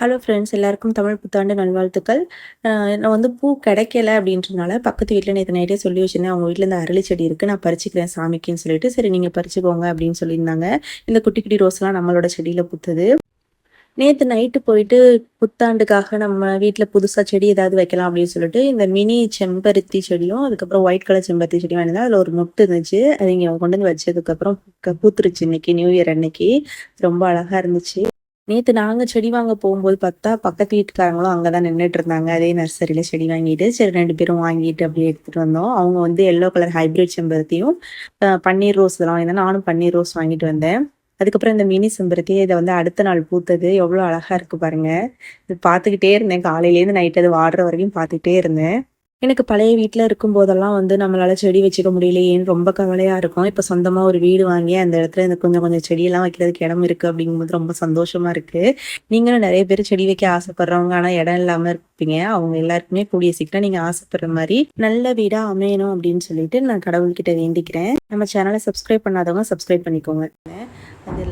Hello friends எல்லாருக்கும் தமிழ் புத்தாண்டு நல்வாழ்த்துக்கள். நான் வந்து பூ கிடைக்கல அப்படின்றனால பக்கத்து வீட்டில் நேற்று நைட்டே சொல்லி வச்சிருந்தேன். அவங்க வீட்டில் இந்த அரளி செடி இருக்குது நான் பறிச்சுக்கிறேன் சாமிக்குன்னு சொல்லிட்டு. சரி நீங்கள் பறிச்சுக்கோங்க அப்படின்னு சொல்லியிருந்தாங்க. இந்த குட்டி குட்டி ரோஸ்லாம் நம்மளோட செடியில் புத்துது. நேற்று நைட்டு போயிட்டு புத்தாண்டுக்காக நம்ம வீட்டில் புதுசாக செடி ஏதாவது வைக்கலாம் அப்படின்னு சொல்லிட்டு இந்த மினி செம்பருத்தி செடியும் அதுக்கப்புறம் ஒயிட் கலர் செம்பருத்தி செடியும் வாங்கினா அதில் ஒரு மொட்டு இருந்துச்சு. அது இங்கே கொண்டு வந்து வச்சதுக்கப்புறம் பூத்துருச்சு இன்னைக்கு நியூ இயர் அன்னைக்கு. ரொம்ப அழகாக இருந்துச்சு. நேற்று நாங்கள் செடி வாங்க போகும்போது பார்த்தா பக்கத்து வீட்டுக்காரங்களும் அங்கே தான் நின்றுட்டு இருந்தாங்க அதே நர்சரியில் செடி வாங்கிட்டு சரி ரெண்டு பேரும் வாங்கிட்டு அப்படியே எடுத்துகிட்டு வந்தோம். அவங்க வந்து எல்லோ கலர் ஹைப்ரிட் செம்பருத்தியும் பன்னீர் ரோஸ் இதெல்லாம் வாங்கியிருந்தேன் நானும் பன்னீர் ரோஸ் வாங்கிட்டு வந்தேன். அதுக்கப்புறம் இந்த மினி செம்பருத்தி இதை வந்து அடுத்த நாள் பூத்தது. எவ்வளோ அழகாக இருக்கு பாருங்க. இது பார்த்துக்கிட்டே இருந்தேன். காலையிலேருந்து நைட் அது வாடுற வரைக்கும் பார்த்துக்கிட்டே இருந்தேன். எனக்கு பழைய வீட்டில் இருக்கும் போதெல்லாம் வந்து நம்மளால செடி வச்சுக்க முடியலையேன்னு ரொம்ப கவலையாக இருக்கும். இப்போ சொந்தமாக ஒரு வீடு வாங்கி அந்த இடத்துல இந்த கொஞ்சம் கொஞ்சம் செடியெல்லாம் வைக்கிறதுக்கு இடம் இருக்குது அப்படிங்கும்போது ரொம்ப சந்தோஷமாக இருக்குது நீங்களும் நிறைய பேர் செடி வைக்க ஆசைப்படுறவங்க ஆனால் இடம் இல்லாமல் இருப்பீங்க. அவங்க எல்லாருக்குமே கூடிய சீக்கிரம் நீங்கள் ஆசைப்படுற மாதிரி நல்ல வீடாக அமையணும் அப்படின்னு சொல்லிட்டு நான் கடவுள்கிட்ட வேண்டிக்கிறேன். நம்ம சேனலை சப்ஸ்கிரைப் பண்ணாதவங்க சப்ஸ்கிரைப் பண்ணிக்கோங்க. அது